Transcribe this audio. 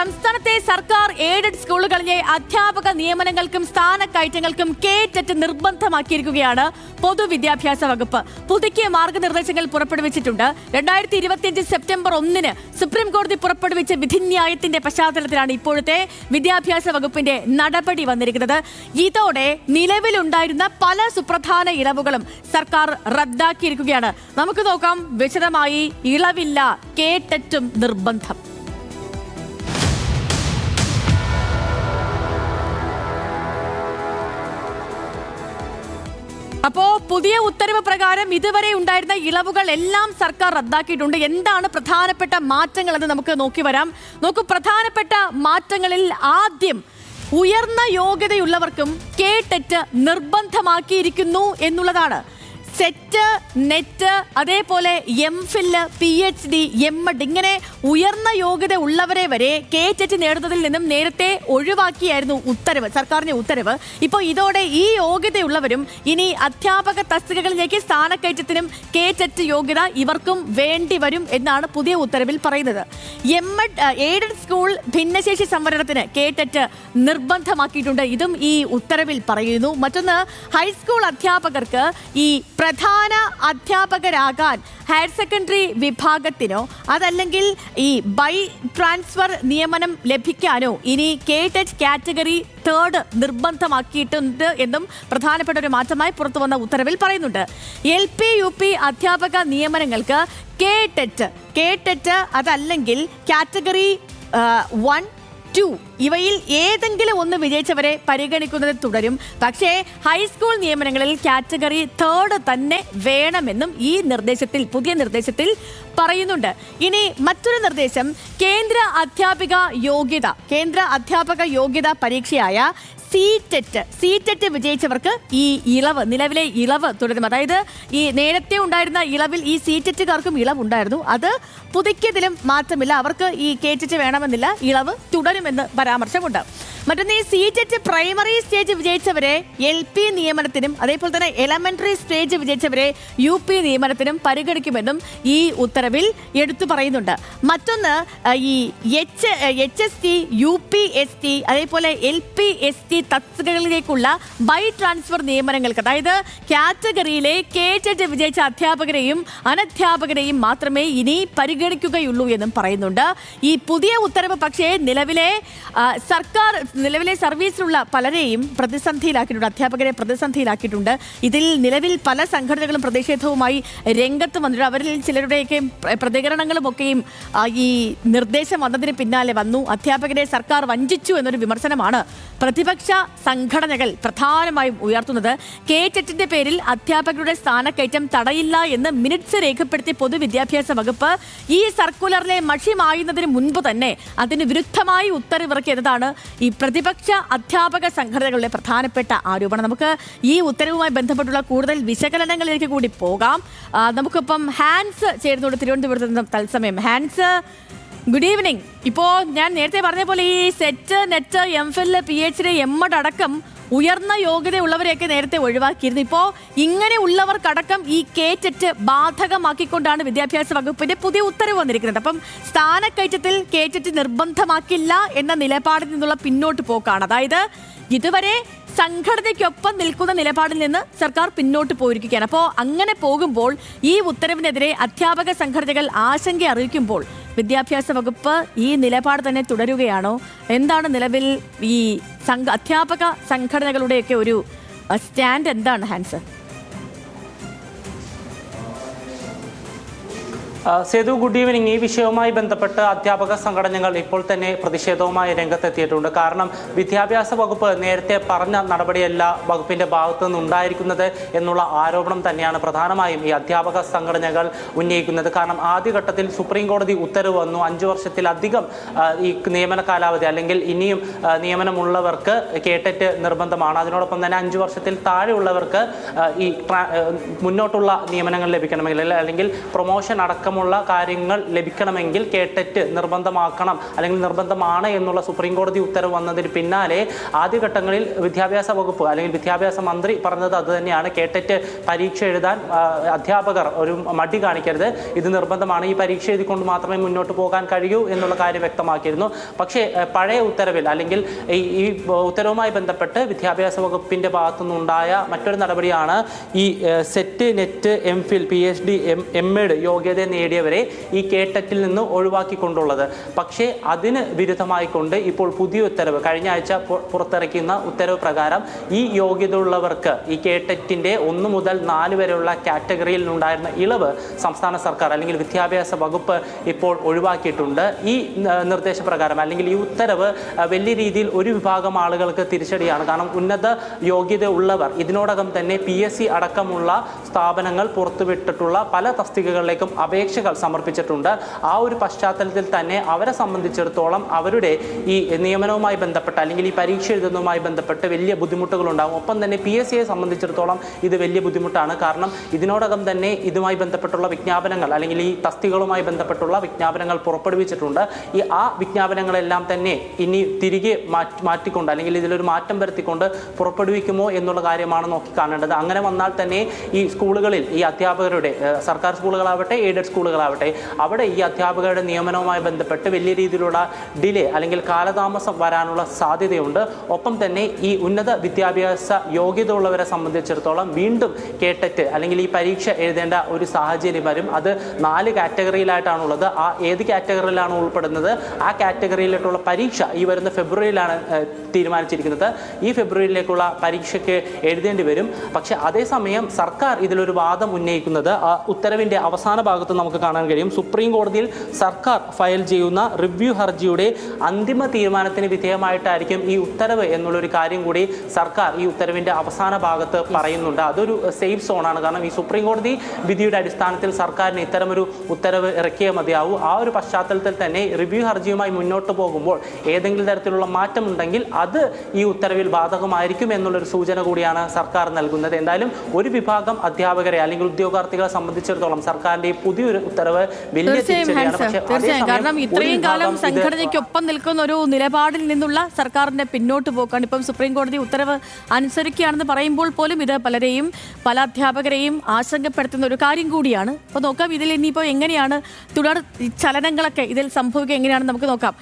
സംസ്ഥാനത്തെ സർക്കാർ എയ്ഡഡ് സ്കൂളുകളിലെ അധ്യാപക നിയമനങ്ങൾക്കും സ്ഥാനക്കയറ്റങ്ങൾക്കും കേറ്ററ്റ് നിർബന്ധമാക്കിയിരിക്കുകയാണ് പൊതുവിദ്യാഭ്യാസ വകുപ്പ്. പുതുക്കിയ മാർഗനിർദ്ദേശങ്ങൾ പുറപ്പെടുവിച്ചിട്ടുണ്ട്. രണ്ടായിരത്തി ഇരുപത്തിയഞ്ച് സെപ്റ്റംബർ ഒന്നിന് സുപ്രീം കോടതി പുറപ്പെടുവിച്ച വിധിന്യായത്തിന്റെ പശ്ചാത്തലത്തിലാണ് ഇപ്പോഴത്തെ വിദ്യാഭ്യാസ വകുപ്പിന്റെ നടപടി വന്നിരിക്കുന്നത്. ഇതോടെ നിലവിലുണ്ടായിരുന്ന പല സുപ്രധാന ഇളവുകളും സർക്കാർ റദ്ദാക്കിയിരിക്കുകയാണ്. നമുക്ക് നോക്കാം. വിശദമായി ഇളവില്ല കേട്ടറ്റും നിർബന്ധം. അപ്പോ പുതിയ ഉത്തരവ് പ്രകാരം ഇതുവരെ ഉണ്ടായിരുന്ന ഇളവുകൾ എല്ലാം സർക്കാർ റദ്ദാക്കിയിട്ടുണ്ട്. എന്താണ് പ്രധാനപ്പെട്ട മാറ്റങ്ങൾ എന്ന് നമുക്ക് നോക്കി വരാം. നോക്കൂ പ്രധാനപ്പെട്ട മാറ്റങ്ങളിൽ ആദ്യം ഉയർന്ന യോഗ്യതയുള്ളവർക്കും കേട്ടെറ്റ് നിർബന്ധമാക്കിയിരിക്കുന്നു എന്നുള്ളതാണ്. സെറ്റ് നെറ്റ് അതേപോലെ M Phil P H D M Ed ഇങ്ങനെ ഉയർന്ന യോഗ്യത ഉള്ളവരെ വരെ കെ എച്ച് നേടുന്നതിൽ നിന്നും നേരത്തെ ഒഴിവാക്കിയായിരുന്നു ഉത്തരവ് സർക്കാരിന്റെ ഉത്തരവ്. ഇപ്പോൾ ഇതോടെ ഈ യോഗ്യതയുള്ളവരും ഇനി അധ്യാപക തസ്തികകളിലേക്ക് സ്ഥാനക്കയറ്റത്തിനും കെ എച്ച് യോഗ്യത ഇവർക്കും വേണ്ടി വരും എന്നാണ് പുതിയ ഉത്തരവിൽ പറയുന്നത്. എം എഡ് എയ്ഡഡ് സ്കൂൾ ഭിന്നശേഷി സംവരണത്തിന് കെ എച്ച് നിർബന്ധമാക്കിയിട്ടുണ്ട്. ഇതും ഈ ഉത്തരവിൽ പറയുന്നു. മറ്റൊന്ന് ഹൈസ്കൂൾ അധ്യാപകർക്ക് ഈ പ്രധാന അധ്യാപകരാകാൻ ഹയർ സെക്കൻഡറി വിഭാഗത്തിനോ അതല്ലെങ്കിൽ ഈ ബൈ ട്രാൻസ്ഫർ നിയമനം ലഭിക്കാനോ ഇനി കെ ടെറ്റ് കാറ്റഗറി തേർഡ് നിർബന്ധമാക്കിയിട്ടുണ്ട് എന്നും പ്രധാനപ്പെട്ട ഒരു മാറ്റമായി പുറത്തു വന്ന ഉത്തരവിൽ പറയുന്നുണ്ട്. എൽ പി യു പി അധ്യാപക നിയമനങ്ങൾക്ക് കെ ടെറ്റ് കെ ടെറ്റ് അതല്ലെങ്കിൽ കാറ്റഗറി വൺ ടു ഇവയിൽ ഏതെങ്കിലും ഒന്ന് വിജയിച്ചവരെ പരിഗണിക്കുന്നത് തുടരും. പക്ഷേ ഹൈസ്കൂൾ നിയമനങ്ങളിൽ കാറ്റഗറി തേർഡ് തന്നെ വേണമെന്നും ഈ നിർദ്ദേശത്തിൽ പുതിയ നിർദ്ദേശത്തിൽ പറയുന്നുണ്ട്. ഇനി മറ്റൊരു നിർദ്ദേശം. കേന്ദ്ര അധ്യാപിക യോഗ്യത കേന്ദ്ര അധ്യാപക യോഗ്യത പരീക്ഷയായ സീറ്റെറ്റ് സീറ്റെറ്റ് വിജയിച്ചവർക്ക് ഈ ഇളവ് നിലവിലെ ഇളവ് തുടരും അതായത് ഈ നേരത്തെ ഉണ്ടായിരുന്ന ഇളവിൽ ഈ സീറ്റെറ്റുകാർക്കും ഇളവ് ഉണ്ടായിരുന്നു അത് പുതുക്കിയതിലും മാറ്റമില്ല. അവർക്ക് ഈ കേറ്റിറ്റ് വേണമെന്നില്ല. ഇളവ് തുടരുമെന്ന് പരാമർശമുണ്ട്. മറ്റൊന്ന് ഈ സീറ്റെറ്റ് പ്രൈമറി സ്റ്റേജ് വിജയിച്ചവരെ എൽ പി നിയമനത്തിനും അതേപോലെ തന്നെ എലമെന്ററി സ്റ്റേജ് വിജയിച്ചവരെ യു പി നിയമനത്തിനും പരിഗണിക്കുമെന്നും ഈ ഉത്തരവിൽ എടുത്തു പറയുന്നുണ്ട്. മറ്റൊന്ന് ഈ H H S T U P S T അതേപോലെ എൽ പി എസ് ടി തസ്തികകളിലേക്കുള്ള ബൈ ട്രാൻസ്ഫർ നിയമനങ്ങൾക്ക് അതായത് കാറ്റഗറിയിലെ കെ കേറ്ററ്റ് വിജയിച്ച അധ്യാപകരെയും അനധ്യാപകരെയും മാത്രമേ ഇനി പരിഗണിക്കുകയുള്ളൂ എന്നും പറയുന്നുണ്ട്. ഈ പുതിയ ഉത്തരവ് പക്ഷേ നിലവിലെ സർക്കാർ നിലവിലെ സർവീസിലുള്ള പലരെയും പ്രതിസന്ധിയിലാക്കിയിട്ടുണ്ട് അധ്യാപകരെ പ്രതിസന്ധിയിലാക്കിയിട്ടുണ്ട്. ഇതിൽ നിലവിൽ പല സംഘടനകളും പ്രതിഷേധവുമായി രംഗത്ത് വന്നിട്ടുണ്ട്. അവരിൽ ചിലരുടെയൊക്കെ പ്ര- പ്രതികരണങ്ങളും ഒക്കെയും ഈ നിർദ്ദേശം വന്നതിന് പിന്നാലെ വന്നു. അധ്യാപകരെ സർക്കാർ വഞ്ചിച്ചു എന്നൊരു വിമർശനമാണ് പ്രതിപക്ഷ സംഘടനകൾ പ്രധാനമായും ഉയർത്തുന്നത്. കെ ടെറ്റിന്റെ പേരിൽ അധ്യാപകരുടെ സ്ഥാനക്കയറ്റം തടയില്ല എന്ന് മിനിറ്റ്സ് രേഖപ്പെടുത്തിയ പൊതുവിദ്യാഭ്യാസ വകുപ്പ് ഈ സർക്കുലറിലെ മഷിമായുന്നതിന് മുൻപ് തന്നെ അതിന് വിരുദ്ധമായി ഉത്തരവിറക്കിയതാണ് ഈ പ്രതിപക്ഷ അധ്യാപക സംഘടനകളുടെ പ്രധാനപ്പെട്ട ആരോപണം. നമുക്ക് ഈ ഉത്തരവുമായി ബന്ധപ്പെട്ടുള്ള കൂടുതൽ വിശകലനങ്ങളിലേക്ക് കൂടി പോകാം. നമുക്കിപ്പം ഹാൻസ് ചേരുന്നുണ്ട് തിരുവനന്തപുരത്ത് നിന്നും തത്സമയം. ഹാൻസ് ഗുഡ് ഈവനിങ് ഇപ്പോ ഞാൻ നേരത്തെ പറഞ്ഞ പോലെ ഈ SET NET M Phil P H D M Ed അടക്കം ഉയർന്ന യോഗ്യതയുള്ളവരെയൊക്കെ നേരത്തെ ഒഴിവാക്കിയിരുന്നു. ഇപ്പോൾ ഇങ്ങനെ ഉള്ളവർക്കടക്കം ഈ കേറ്ററ്റ് ബാധകമാക്കിക്കൊണ്ടാണ് വിദ്യാഭ്യാസ വകുപ്പിന്റെ പുതിയ ഉത്തരവ് വന്നിരിക്കുന്നത്. അപ്പം സ്ഥാനക്കയറ്റത്തിൽ കേറ്ററ്റ് നിർബന്ധമാക്കില്ല എന്ന നിലപാടിൽ നിന്നുള്ള പിന്നോട്ട് പോക്കാണ്. അതായത് ഇതുവരെ സംഘടനയ്ക്കൊപ്പം നിൽക്കുന്ന നിലപാടിൽ നിന്ന് സർക്കാർ പിന്നോട്ട് പോയിരിക്കുകയാണ്. അപ്പോൾ അങ്ങനെ പോകുമ്പോൾ ഈ ഉത്തരവിനെതിരെ അധ്യാപക സംഘടനകൾ ആശങ്ക അറിയിക്കുമ്പോൾ വിദ്യാഭ്യാസ വകുപ്പ് ഈ നിലപാട് തന്നെ തുടരുകയാണോ? എന്താണ് നിലവിൽ ഈ അധ്യാപക സംഘടനകളുടെയൊക്കെ ഒരു സ്റ്റാൻഡ് എന്താണ് ഹാൻസ് സേതു ഗുഡ് ഈവനിങ് ഈ വിഷയവുമായി ബന്ധപ്പെട്ട് അധ്യാപക സംഘടനകൾ ഇപ്പോൾ തന്നെ പ്രതിഷേധവുമായി രംഗത്തെത്തിയിട്ടുണ്ട്. കാരണം വിദ്യാഭ്യാസ വകുപ്പ് നേരത്തെ പറഞ്ഞ നടപടിയല്ല വകുപ്പിന്റെ ഭാഗത്തു നിന്നുണ്ടായിരിക്കുന്നത് എന്നുള്ള ആരോപണം തന്നെയാണ് പ്രധാനമായും ഈ അധ്യാപക സംഘടനകൾ ഉന്നയിക്കുന്നത്. കാരണം ആദ്യഘട്ടത്തിൽ സുപ്രീം കോടതി ഉത്തരവ് വന്നു. അഞ്ചു വർഷത്തിലധികം ഈ നിയമന കാലാവധി അല്ലെങ്കിൽ ഇനിയും നിയമനമുള്ളവർക്ക് കേട്ടറ്റ് നിർബന്ധമാണ്. അതിനോടൊപ്പം തന്നെ അഞ്ചു വർഷത്തിൽ താഴെയുള്ളവർക്ക് ഈ മുന്നോട്ടുള്ള നിയമനങ്ങൾ ലഭിക്കണമെങ്കിൽ അല്ലെങ്കിൽ പ്രൊമോഷൻ അടക്കം അടക്കമുള്ള കാര്യങ്ങൾ ലഭിക്കണമെങ്കിൽ കേട്ടറ്റ് നിർബന്ധമാക്കണം. അല്ലെങ്കിൽ നിർബന്ധമാണ് എന്നുള്ള സുപ്രീം കോടതി ഉത്തരവ് വന്നതിന് പിന്നാലെ ആദ്യഘട്ടങ്ങളിൽ വിദ്യാഭ്യാസ വകുപ്പ് അല്ലെങ്കിൽ വിദ്യാഭ്യാസ മന്ത്രി പറഞ്ഞത് അത് തന്നെയാണ്. കേട്ടറ്റ് പരീക്ഷ എഴുതാൻ അധ്യാപകർ ഒരു മടി കാണിക്കരുത്. ഇത് നിർബന്ധമാണ്. ഈ പരീക്ഷ എഴുതിക്കൊണ്ട് മാത്രമേ മുന്നോട്ട് പോകാൻ കഴിയൂ എന്നുള്ള കാര്യം വ്യക്തമാക്കിയിരുന്നു. പക്ഷേ പഴയ ഉത്തരവിൽ അല്ലെങ്കിൽ ഈ ഉത്തരവുമായി ബന്ധപ്പെട്ട് വിദ്യാഭ്യാസ വകുപ്പിന്റെ ഭാഗത്തുനിന്നുണ്ടായ മറ്റൊരു നടപടിയാണ് ഈ SET NET M Phil P H D M M Ed യോഗ്യത നേടിയവരെ ഈ കേട്ടറ്റിൽ നിന്ന് ഒഴിവാക്കിക്കൊണ്ടുള്ളത്. പക്ഷേ അതിന് വിരുദ്ധമായിക്കൊണ്ട് ഇപ്പോൾ പുതിയ ഉത്തരവ് കഴിഞ്ഞ ആഴ്ച പുറത്തിറക്കുന്ന ഉത്തരവ് പ്രകാരം ഈ യോഗ്യത ഉള്ളവർക്ക് ഈ കേട്ടറ്റിന്റെ ഒന്ന് മുതൽ നാല് വരെയുള്ള കാറ്റഗറിയിൽ ഉണ്ടായിരുന്ന ഇളവ് സംസ്ഥാന സർക്കാർ അല്ലെങ്കിൽ വിദ്യാഭ്യാസ വകുപ്പ് ഇപ്പോൾ ഒഴിവാക്കിയിട്ടുണ്ട്. ഈ നിർദ്ദേശപ്രകാരം അല്ലെങ്കിൽ ഈ ഉത്തരവ് വലിയ രീതിയിൽ ഒരു വിഭാഗം ആളുകൾക്ക് തിരിച്ചടിയാണ്. കാരണം ഉന്നത യോഗ്യത ഉള്ളവർ ഇതിനോടകം തന്നെ പി എസ് സി അടക്കമുള്ള സ്ഥാപനങ്ങൾ പുറത്തുവിട്ടിട്ടുള്ള പല തസ്തികകളിലേക്കും അപേക്ഷകൾ സമർപ്പിച്ചിട്ടുണ്ട്. ആ ഒരു പശ്ചാത്തലത്തിൽ തന്നെ അവരെ സംബന്ധിച്ചിടത്തോളം അവരുടെ ഈ നിയമനവുമായി ബന്ധപ്പെട്ട് അല്ലെങ്കിൽ ഈ പരീക്ഷ എഴുതുന്നതുമായി ബന്ധപ്പെട്ട് വലിയ ബുദ്ധിമുട്ടുകളുണ്ടാകും ഒപ്പം തന്നെ പി എസ് സിയെ സംബന്ധിച്ചിടത്തോളം ഇത് വലിയ ബുദ്ധിമുട്ടാണ്. കാരണം ഇതിനോടകം തന്നെ ഇതുമായി ബന്ധപ്പെട്ടുള്ള വിജ്ഞാപനങ്ങൾ അല്ലെങ്കിൽ ഈ തസ്തികളുമായി ബന്ധപ്പെട്ടുള്ള വിജ്ഞാപനങ്ങൾ പുറപ്പെടുവിച്ചിട്ടുണ്ട്. ഈ ആ വിജ്ഞാപനങ്ങളെല്ലാം തന്നെ ഇനി തിരികെ മാറ്റി മാറ്റിക്കൊണ്ട് അല്ലെങ്കിൽ ഇതിലൊരു മാറ്റം വരുത്തിക്കൊണ്ട് പുറപ്പെടുവിക്കുമോ എന്നുള്ള കാര്യമാണ് നോക്കി കാണേണ്ടത്. അങ്ങനെ വന്നാൽ തന്നെ ഈ സ്കൂളുകളിൽ ഈ അധ്യാപകരുടെ സർക്കാർ സ്കൂളുകളാവട്ടെ എയ്ഡഡ് സ്കൂളുകളാവട്ടെ അവിടെ ഈ അധ്യാപകരുടെ നിയമനവുമായി ബന്ധപ്പെട്ട് വലിയ രീതിയിലുള്ള ഡിലേ അല്ലെങ്കിൽ കാലതാമസം വരാനുള്ള സാധ്യതയുണ്ട്. ഒപ്പം തന്നെ ഈ ഉന്നത വിദ്യാഭ്യാസ യോഗ്യത ഉള്ളവരെ സംബന്ധിച്ചിടത്തോളം വീണ്ടും കേട്ടറ്റ് അല്ലെങ്കിൽ ഈ പരീക്ഷ എഴുതേണ്ട ഒരു സാഹചര്യം വരും. അത് നാല് കാറ്റഗറിയിലായിട്ടാണുള്ളത്. ആ ഏത് കാറ്റഗറിയിലാണ് ഉൾപ്പെടുന്നത്? ആ കാറ്റഗറിയിലോട്ടുള്ള പരീക്ഷ ഈ വരുന്ന ഫെബ്രുവരിയിലാണ് തീരുമാനിച്ചിരിക്കുന്നത്. ഈ ഫെബ്രുവരിയിലേക്കുള്ള പരീക്ഷയ്ക്ക് എഴുതേണ്ടി വരും. പക്ഷേ അതേസമയം സർക്കാർ ഇതിലൊരു വാദം ഉന്നയിക്കുന്നത് ഉത്തരവിന്റെ അവസാന ഭാഗത്ത് നമുക്ക് കാണാൻ കഴിയും. സുപ്രീം കോടതിയിൽ സർക്കാർ ഫയൽ ചെയ്യുന്ന റിവ്യൂ ഹർജിയുടെ അന്തിമ തീരുമാനത്തിന് വിധേയമായിട്ടായിരിക്കും ഈ ഉത്തരവ് എന്നുള്ളൊരു കാര്യം കൂടി സർക്കാർ ഈ ഉത്തരവിന്റെ അവസാന ഭാഗത്ത് പറയുന്നുണ്ട്. അതൊരു സേഫ് സോണാണ്. കാരണം ഈ സുപ്രീം കോടതി വിധിയുടെ അടിസ്ഥാനത്തിൽ സർക്കാരിന് ഇത്തരമൊരു ഉത്തരവ് ഇറക്കിയേ മതിയാവൂ. ആ ഒരു പശ്ചാത്തലത്തിൽ തന്നെ റിവ്യൂ ഹർജിയുമായി മുന്നോട്ട് പോകുമ്പോൾ ഏതെങ്കിലും തരത്തിലുള്ള മാറ്റം ഉണ്ടെങ്കിൽ അത് ഈ ഉത്തരവിൽ ബാധകമായിരിക്കും എന്നുള്ളൊരു സൂചന കൂടിയാണ് സർക്കാർ നൽകുന്നത്. എന്തായാലും ഒരു വിഭാഗം അധ്യാപകരെ അല്ലെങ്കിൽ ഉദ്യോഗാർത്ഥികളെ സംബന്ധിച്ചിടത്തോളം സർക്കാരിന്റെ ഈ പുതിയൊരു ഉത്തരവ് വലിയ തീർച്ചയായും കാരണം ഇത്രയും കാലം സംഘടനയ്ക്കൊപ്പം നിൽക്കുന്ന ഒരു നിലപാടിൽ നിന്നുള്ള സർക്കാരിന്റെ പിന്നോട്ട് പോക്കാണ്. ഇപ്പം സുപ്രീം കോടതി ഉത്തരവ് അനുസരിക്കുകയാണെന്ന് പറയുമ്പോൾ പോലും ഇത് പലരെയും പല അധ്യാപകരെയും ആശങ്കപ്പെടുത്തുന്ന ഒരു കാര്യം കൂടിയാണ്. അപ്പോൾ നോക്കാം ഇതിൽ ഇനിയിപ്പോൾ എങ്ങനെയാണ് തുടർ ചലനങ്ങളൊക്കെ ഇതിൽ സംഭവിക്കുക എങ്ങനെയാണെന്ന് നമുക്ക് നോക്കാം.